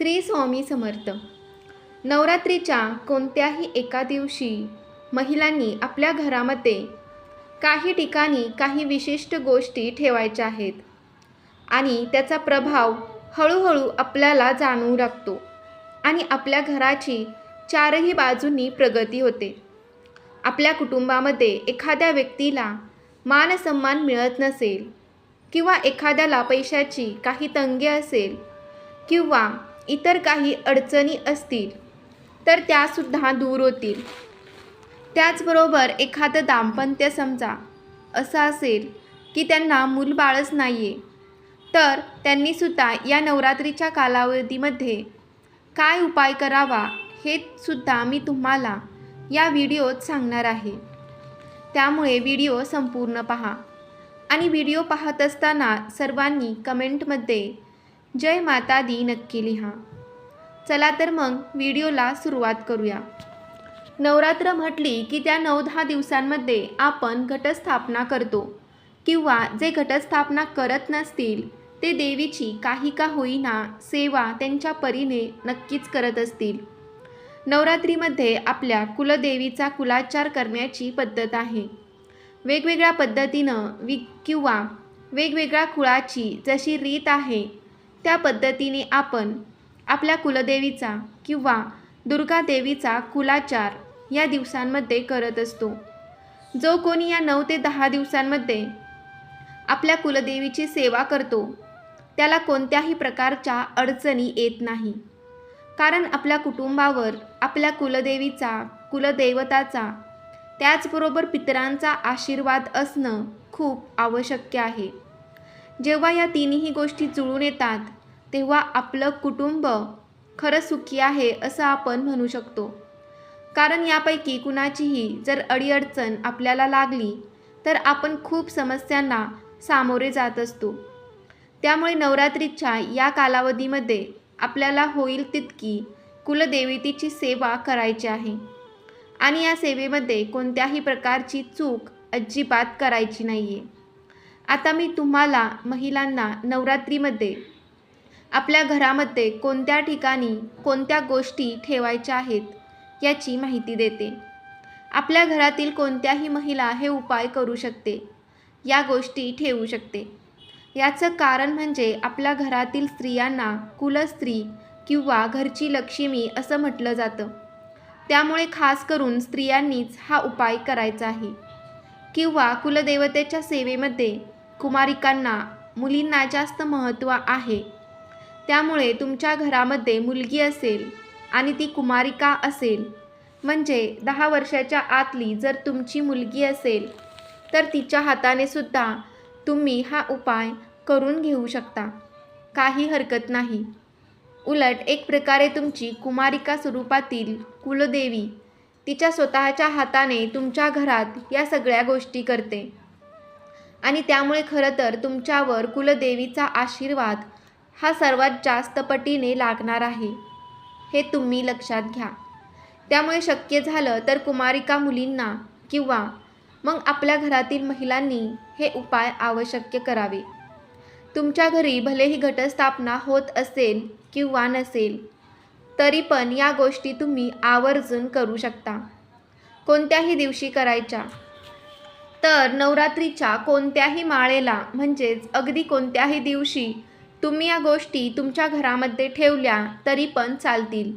श्री स्वामी समर्थ. नवरात्रीच्या कोणत्याही एका दिवशी महिलांनी आपल्या घरामध्ये काही ठिकाणी काही विशिष्ट गोष्टी ठेवायच्या आहेत आणि त्याचा प्रभाव हळूहळू आपल्याला जाणवू लागतो आणि आपल्या घराची चारही बाजूंनी प्रगती होते. आपल्या कुटुंबामध्ये एखाद्या व्यक्तीला मानसन्मान मिळत नसेल किंवा एखाद्याला पैशाची काही तंगी असेल किंवा इतर काही अडचणी असतील तर त्यासुद्धा दूर होतील. त्याचबरोबर एखादं दाम्पत्य समजा असं असेल की त्यांना मूलबाळच नाही आहे तर त्यांनीसुद्धा या नवरात्रीच्या कालावधीमध्ये काय उपाय करावा हे सुद्धा मी तुम्हाला या व्हिडिओत सांगणार आहे. त्यामुळे व्हिडिओ संपूर्ण पहा आणि व्हिडिओ पाहत असताना सर्वांनी कमेंटमध्ये जय माता दी नक्की लिहा. चला तर मग व्हिडिओला सुरुवात करूया. नवरात्र म्हटली की त्या नऊ दहा दिवसांमध्ये आपण घटस्थापना करतो. किंवा जे घटस्थापना करत नसतील ते देवीची काही का होईना सेवा त्यांच्या परीने नक्कीच करत असतील. नवरात्रीमध्ये आपल्या कुलदेवीचा कुलाचार करण्याची पद्धत आहे. वेगवेगळ्या पद्धतीनं वि किंवा वेगवेगळ्या कुळाची जशी रीत आहे त्या पद्धतीने आपण आपल्या कुलदेवीचा किंवा दुर्गादेवीचा कुलाचार या दिवसांमध्ये करत असतो. जो कोणी या नऊ ते दहा दिवसांमध्ये आपल्या कुलदेवीची सेवा करतो त्याला कोणत्याही प्रकारच्या अडचणी येत नाही. कारण आपल्या कुटुंबावर आपल्या कुलदेवीचा कुलदैवताचा त्याचबरोबर पितरांचा आशीर्वाद असणं खूप आवश्यक आहे. जेव्हा या तिन्ही गोष्टी जुळून येतात तेव्हा आपलं कुटुंब खरं सुखी आहे असं आपण म्हणू शकतो. कारण यापैकी कुणाचीही जर अडीअडचण आपल्याला लागली तर आपण खूप समस्यांना सामोरे जात असतो. त्यामुळे नवरात्रीच्या या कालावधीमध्ये आपल्याला होईल तितकी कुलदेवतेची सेवा करायची आहे. आणि या सेवेमध्ये कोणत्याही प्रकारची चूक अजिबात करायची नाही आहे आता मी तुम्हाला महिलांना नवरात्रीमध्ये आपल्या घरामध्ये कोणत्या ठिकाणी कोणत्या गोष्टी ठेवायच्या आहेत याची माहिती देते. आपल्या घरातील कोणत्याही महिला हे उपाय करू शकते या गोष्टी ठेवू शकते. याचं कारण म्हणजे आपल्या घरातील स्त्रियांना कुलस्त्री किंवा घरची लक्ष्मी असं म्हटलं जातं. त्यामुळे खास करून स्त्रियांनीच हा उपाय करायचा आहे. किंवा कुलदेवतेच्या सेवेमध्ये कुमारिकांना मुलींना जास्त महत्त्व आहे. त्यामुळे तुमच्या घरामध्ये मुलगी असेल आणि ती कुमारिका असेल. म्हणजे दहा वर्षाच्या आतली जर तुमची मुलगी असेल तर तिच्या हाताने सुद्धा तुम्ही हा उपाय करून घेऊ शकता. काही हरकत नाही. उलट एक प्रकारे तुमची कुमारिका स्वरूपातील कुलदेवी तिच्या स्वतःच्या हाताने तुमच्या घरात या सगळ्या गोष्टी करते. आणि त्यामुळे खरं तर तुमच्यावर कुलदेवीचा आशीर्वाद हा सर्वात जास्त पटीने लागणार आहे. हे तुम्ही लक्षात घ्या. त्यामुळे शक्य झालं तर कुमारिका मुलींना किंवा मग आपल्या घरातील महिलांनी हे उपाय आवश्यक करावे. तुमच्या घरी भलेही घटस्थापना होत असेल किंवा नसेल तरी पण या गोष्टी तुम्ही आवर्जून करू शकता. कोणत्याही दिवशी करायच्या. तर नवरात्रीच्या कोणत्याही माळेला म्हणजेच अगदी कोणत्याही दिवशी तुम्ही या गोष्टी तुमच्या घरामध्ये ठेवल्या तरी पण चालतील.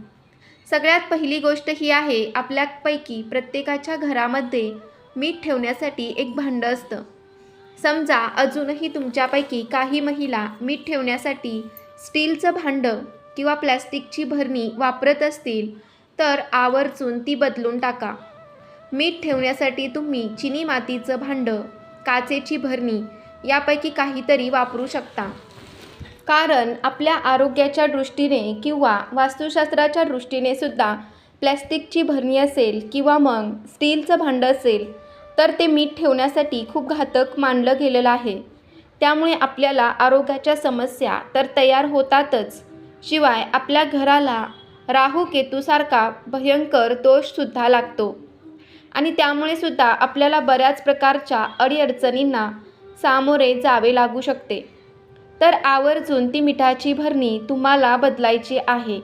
सगळ्यात पहिली गोष्ट ही आहे आपल्यापैकी प्रत्येकाच्या घरामध्ये मीठ ठेवण्यासाठी एक भांडं असतं. समजा अजूनही तुमच्यापैकी काही महिला मीठ ठेवण्यासाठी स्टीलचं भांडं किंवा प्लॅस्टिकची भरणी वापरत असतील तर आवर्जून ती बदलून टाका. मीठ ठेवण्यासाठी तुम्ही चिनी मातीचं भांडं काचेची भरणी यापैकी काहीतरी वापरू शकता. कारण आपल्या आरोग्याच्या दृष्टीने किंवा वास्तुशास्त्राच्या दृष्टीने सुद्धा प्लॅस्टिकची भरणी असेल किंवा मग स्टीलचं भांडं असेल तर ते मीठ ठेवण्यासाठी खूप घातक मानलं गेलेलं आहे. त्यामुळे आपल्याला आरोग्याच्या समस्या तर तयार होतातच. शिवाय आपल्या घराला राहू केतूसारखा भयंकर दोषसुद्धा लागतो. आणि त्यामुळे सुद्धा आपल्याला बऱ्याच प्रकारच्या अडीअडचणींना सामोरे जावे लागू शकते. तर आवर्जून ती मिठाची भरणी तुम्हाला बदलायची आहे.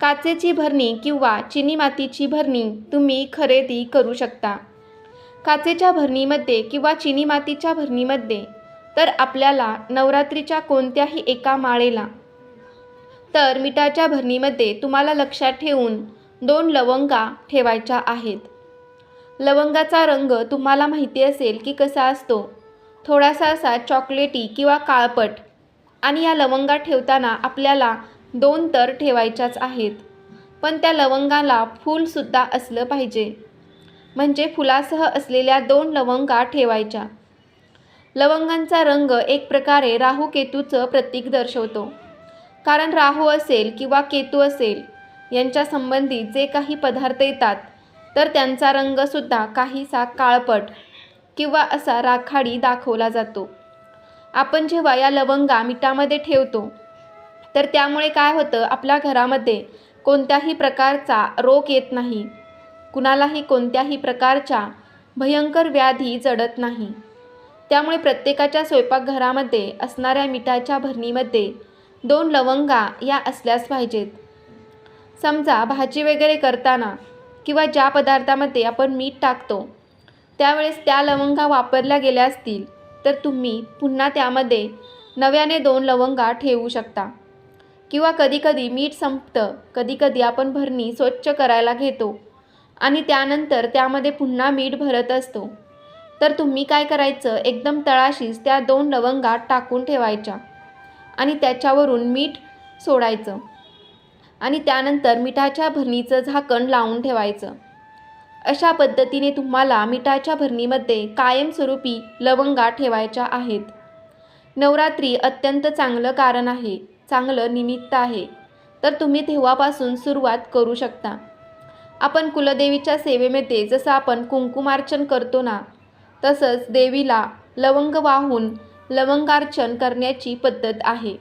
काचेची भरणी किंवा चिनी मातीची भरणी तुम्ही खरेदी करू शकता. काचेच्या भरणीमध्ये किंवा चिनी मातीच्या भरणीमध्ये तर आपल्याला नवरात्रीच्या कोणत्याही एका माळेला. तर मिठाच्या भरणीमध्ये तुम्हाला लक्षात ठेवून दोन लवंगा ठेवायच्या आहेत. लवंगाचा रंग तुम्हाला माहिती असेल की कसा असतो. थोडासा असा चॉकलेटी किंवा काळपट. आणि या लवंगा ठेवताना आपल्याला दोन तर ठेवायच्याच आहेत. पण त्या लवंगाला फूलसुद्धा असलं पाहिजे. म्हणजे फुलासह असलेल्या दोन लवंगा ठेवायच्या. लवंगांचा रंग एक प्रकारे राहू केतूचं प्रतीक दर्शवतो. कारण राहू असेल किंवा केतू असेल यांच्या संबंधी जे काही पदार्थ येतात तर त्यांचा रंगसुद्धा काहीसा काळपट किंवा असा राखाडी दाखवला जातो. आपण जेव्हा या लवंगा मिठामध्ये ठेवतो तर त्यामुळे काय होतं आपल्या घरामध्ये कोणत्याही प्रकारचा रोग येत नाही. कुणालाही कोणत्याही प्रकारच्या भयंकर व्याधी जडत नाही. त्यामुळे प्रत्येकाच्या स्वयंपाकघरामध्ये असणाऱ्या मिठाच्या भरणीमध्ये दोन लवंगा या असल्याच पाहिजेत. समजा भाजी वगैरे करताना किंवा ज्या पदार्थामध्ये आपण मीठ टाकतो त्यावेळेस त्या लवंगा वापरल्या गेल्या असतील तर तुम्ही पुन्हा त्यामध्ये नव्याने दोन लवंगा ठेवू शकता. किंवा कधीकधी मीठ संपतं कधीकधी आपण भरणी स्वच्छ करायला घेतो आणि त्यानंतर त्यामध्ये पुन्हा मीठ भरत असतो. तर तुम्ही काय करायचं एकदम तळाशीच त्या दोन लवंगा टाकून ठेवायच्या आणि त्याच्यावरून मीठ सोडायचं. आणि त्यानंतर मिठाच्या भरणीचं झाकण लावून ठेवायचं. अशा पद्धतीने तुम्हाला मिठाच्या भरणीमध्ये कायमस्वरूपी लवंगा ठेवायच्या आहेत. नवरात्री अत्यंत चांगलं कारण आहे चांगलं निमित्त आहे. तर तुम्ही तेव्हापासून सुरुवात करू शकता. आपण कुलदेवीच्या सेवेमध्ये जसं आपण कुंकुमार्चन करतो ना तसंच देवीला लवंग वाहून लवंगार्चन करण्याची पद्धत आहे.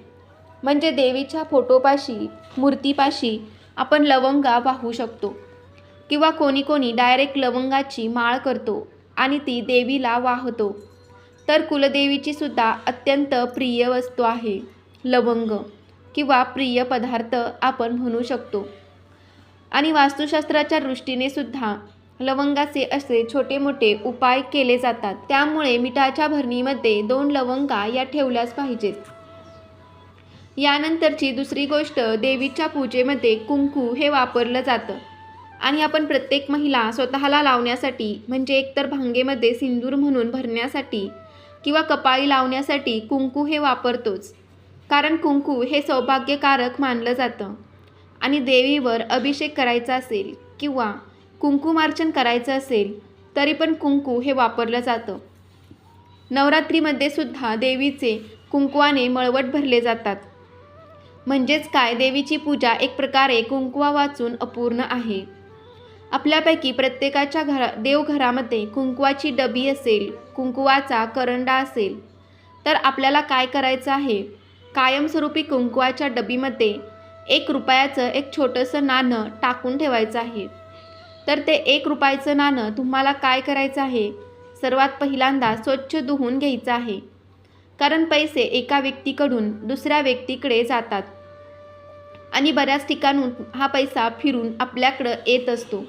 म्हणजे देवीच्या फोटोपाशी मूर्तीपाशी आपण लवंगा वाहू शकतो. किंवा कोणी कोणी डायरेक्ट लवंगाची माळ करतो आणि ती देवीला वाहतो. तर कुलदेवीची सुद्धा अत्यंत प्रिय वस्तू आहे. लवंग किंवा प्रिय पदार्थ आपण म्हणू शकतो. आणि वास्तुशास्त्राच्या दृष्टीने सुद्धा लवंगाचे असे छोटे मोठे उपाय केले जातात. त्यामुळे मिठाच्या भरणीमध्ये दोन लवंगा या ठेवल्याच पाहिजेत. यानंतरची दुसरी गोष्ट देवीच्या पूजेमध्ये कुंकू हे वापरलं जातं. आणि आपण प्रत्येक महिला स्वतःला लावण्यासाठी म्हणजे एकतर भांगेमध्ये सिंदूर म्हणून भरण्यासाठी किंवा कपाळी लावण्यासाठी कुंकू हे वापरतोच. कारण कुंकू हे सौभाग्यकारक मानलं जातं. आणि देवीवर अभिषेक करायचा असेल किंवा कुंकुमार्चन करायचं असेल तरी पण कुंकू हे वापरलं जातं. नवरात्रीमध्ये सुद्धा देवीचे कुंकवाने मळवट भरले जातात. म्हणजेच काय देवीची पूजा एक प्रकारे कुंकवा वाचून अपूर्ण आहे. आपल्यापैकी प्रत्येकाच्या घरा देवघरामध्ये कुंकवाची डबी असेल कुंकवाचा करंडा असेल तर आपल्याला काय करायचं आहे? कायमस्वरूपी कुंकवाच्या डबीमध्ये एक रुपयाचं एक छोटंसं नाणं टाकून ठेवायचं आहे. तर ते एक रुपयाचं नाणं तुम्हाला काय करायचं आहे? सर्वात पहिल्यांदा स्वच्छ धुवून घ्यायचं आहे. कारण पैसे एका व्यक्तीकडून दुसऱ्या व्यक्तीकडे जातात. आणि बऱ्याच ठिकाणून हा पैसा फिरून आपल्याकडं येत असतो.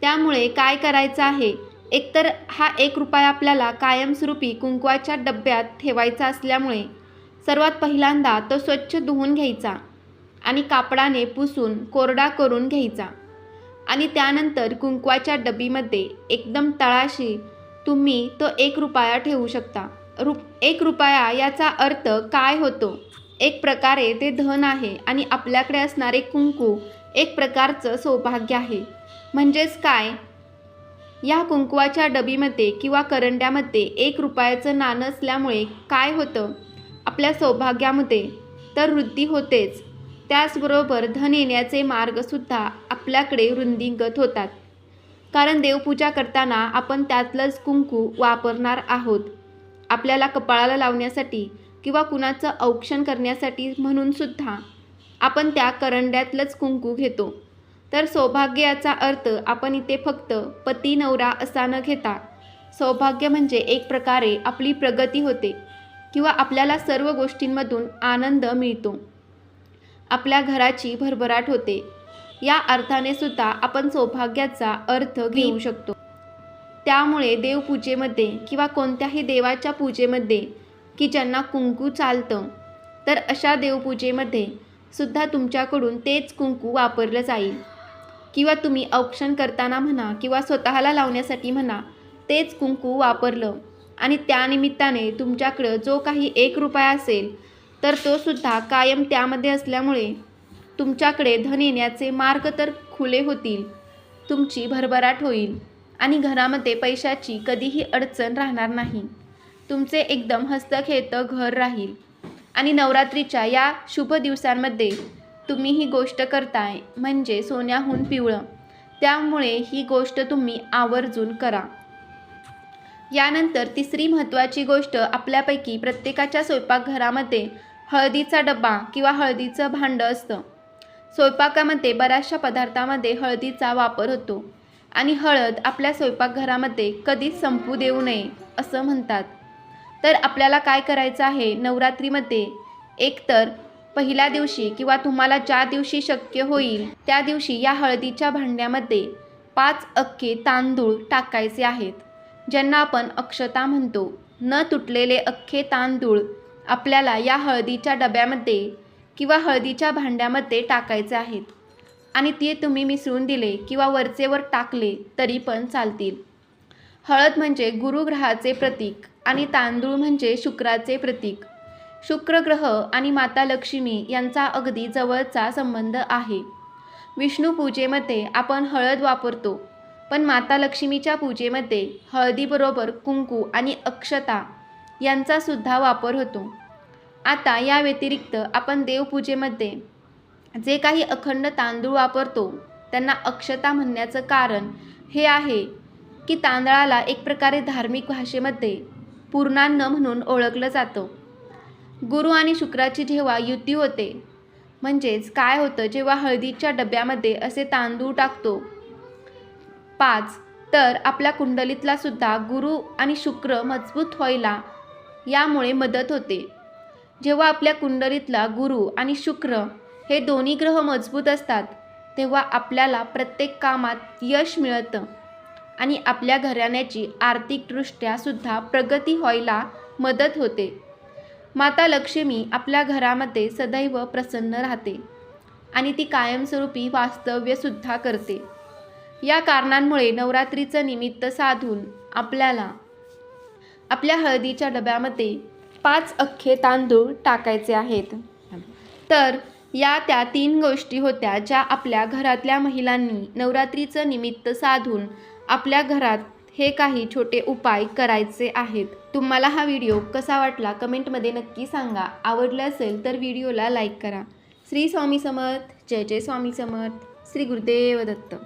त्यामुळे काय करायचं आहे? एकतर हा एक रुपया आपल्याला कायमस्वरूपी कुंकवाच्या डब्यात ठेवायचा असल्यामुळे सर्वात पहिल्यांदा तो स्वच्छ धुवून घ्यायचा आणि कापडाने पुसून कोरडा करून घ्यायचा. आणि त्यानंतर कुंकवाच्या डबीमध्ये एकदम तळाशी तुम्ही तो एक रुपया ठेवू शकता. रु एक रुपया याचा अर्थ काय होतो? एक प्रकारे ते धन आहे आणि आपल्याकडे असणारे कुंकू एक प्रकारचं सौभाग्य आहे. म्हणजेच काय? या कुंकवाच्या डबीमध्ये किंवा करंड्यामध्ये एक रुपयाचं नाणं असल्यामुळे काय होतं? आपल्या सौभाग्यामध्ये तर वृद्धी होतेच. त्याचबरोबर धन येण्याचे मार्गसुद्धा आपल्याकडे रुंदिंगत होतात. कारण देवपूजा करताना आपण त्यातलंच कुंकू वापरणार आहोत. आपल्याला कपाळाला लावण्यासाठी किंवा कुणाचं औक्षण करण्यासाठी म्हणून सुद्धा आपण त्या करंड्यातलंच कुंकू घेतो. तर सौभाग्य याचा अर्थ आपण इथे फक्त पती नवरा असा न घेता सौभाग्य म्हणजे एक प्रकारे आपली प्रगती होते किंवा आपल्याला सर्व गोष्टींमधून आनंद मिळतो. आपल्या घराची भरभराट होते. या अर्थाने सुद्धा आपण सौभाग्याचा अर्थ घेऊ शकतो. त्यामुळे देवपूजेमध्ये किंवा कोणत्याही देवाच्या पूजेमध्ये की ज्यांना कुंकू चालतं. तर अशा देवपूजेमध्ये सुद्धा तुमच्याकडून तेच कुंकू वापरलं जाईल. किंवा तुम्ही औक्षण करताना म्हणा किंवा स्वतःला लावण्यासाठी म्हणा तेच कुंकू वापरलं. आणि त्यानिमित्ताने तुमच्याकडं जो काही एक रुपया असेल तर तो सुद्धा कायम त्यामध्ये असल्यामुळे तुमच्याकडे धन येण्याचे मार्ग तर खुले होतील. तुमची भरभराट होईल. आणि घरामध्ये पैशाची कधीही अडचण राहणार नाही. तुमचे एकदम हस्तखेतं घर राहील. आणि नवरात्रीच्या या शुभ दिवसांमध्ये तुम्ही ही गोष्ट करताय म्हणजे सोन्याहून पिवळं. त्यामुळे ही गोष्ट तुम्ही आवर्जून करा. यानंतर तिसरी महत्त्वाची गोष्ट आपल्यापैकी प्रत्येकाच्या स्वयंपाकघरामध्ये हळदीचा डबा किंवा हळदीचं भांडं असतं. स्वयंपाकामध्ये बऱ्याचशा पदार्थामध्ये हळदीचा वापर होतो. आणि हळद आपल्या स्वयंपाकघरामध्ये कधीच संपू देऊ नये असं म्हणतात. तर आपल्याला काय करायचं आहे? नवरात्रीमध्ये एकतर पहिल्या दिवशी किंवा तुम्हाला ज्या दिवशी शक्य होईल त्या दिवशी या हळदीच्या भांड्यामध्ये पाच अख्खे तांदूळ टाकायचे आहेत ज्यांना आपण अक्षता म्हणतो. न तुटलेले अख्खे तांदूळ आपल्याला या हळदीच्या डब्यामध्ये किंवा हळदीच्या भांड्यामध्ये टाकायचे आहेत. आणि ते तुम्ही मिसळून दिले किंवा वरचेवर टाकले तरी पण चालतील. हळद म्हणजे गुरुग्रहाचे प्रतीक. आणि तांदूळ म्हणजे शुक्राचे प्रतीक. शुक्र ग्रह आणि माता लक्ष्मी यांचा अगदी जवळचा संबंध आहे. विष्णू पूजेमध्ये आपण हळद वापरतो पण माता लक्ष्मीच्या पूजेमध्ये हळदीबरोबर कुंकू आणि अक्षता यांचासुद्धा वापर होतो. आता या व्यतिरिक्त आपण देवपूजेमध्ये जे काही अखंड तांदूळ वापरतो त्यांना अक्षता म्हणण्याचं कारण हे आहे की तांदळाला एक प्रकारे धार्मिक भाषेमध्ये पूर्णान्न म्हणून ओळखलं जातं. गुरु आणि शुक्राची जेव्हा युती होते म्हणजेच काय होतं जेव्हा हळदीच्या डब्यामध्ये असे तांदूळ टाकतो. पाच तर आपल्या कुंडलीतला सुद्धा गुरु आणि शुक्र मजबूत व्हायला यामुळे मदत होते. जेव्हा आपल्या कुंडलीतला गुरु आणि शुक्र हे दोन्ही ग्रह मजबूत असतात तेव्हा आपल्याला प्रत्येक कामात यश मिळतं. आणि आपल्या घराण्याची आर्थिकदृष्ट्या सुद्धा प्रगती व्हायला मदत होते. माता लक्ष्मी आपल्या घरामध्ये सदैव प्रसन्न राहते आणि ती कायमस्वरूपी वास्तव्यसुद्धा करते. या कारणांमुळे नवरात्रीचं निमित्त साधून आपल्याला आपल्या हळदीच्या डब्यामध्ये पाच अख्खे तांदूळ टाकायचे आहेत. तर या त्या तीन गोष्टी होत्या ज्या आपल्या घरातल्या महिलांनी नवरात्रीचं निमित्त साधून आपल्या घरात हे काही छोटे उपाय करायचे आहेत. तुम्हाला हा व्हिडिओ कसा वाटला कमेंटमध्ये नक्की सांगा. आवडलं असेल तर व्हिडिओला लाईक करा. श्री स्वामी समर्थ. जय जय स्वामी समर्थ. श्री गुरुदेव दत्त.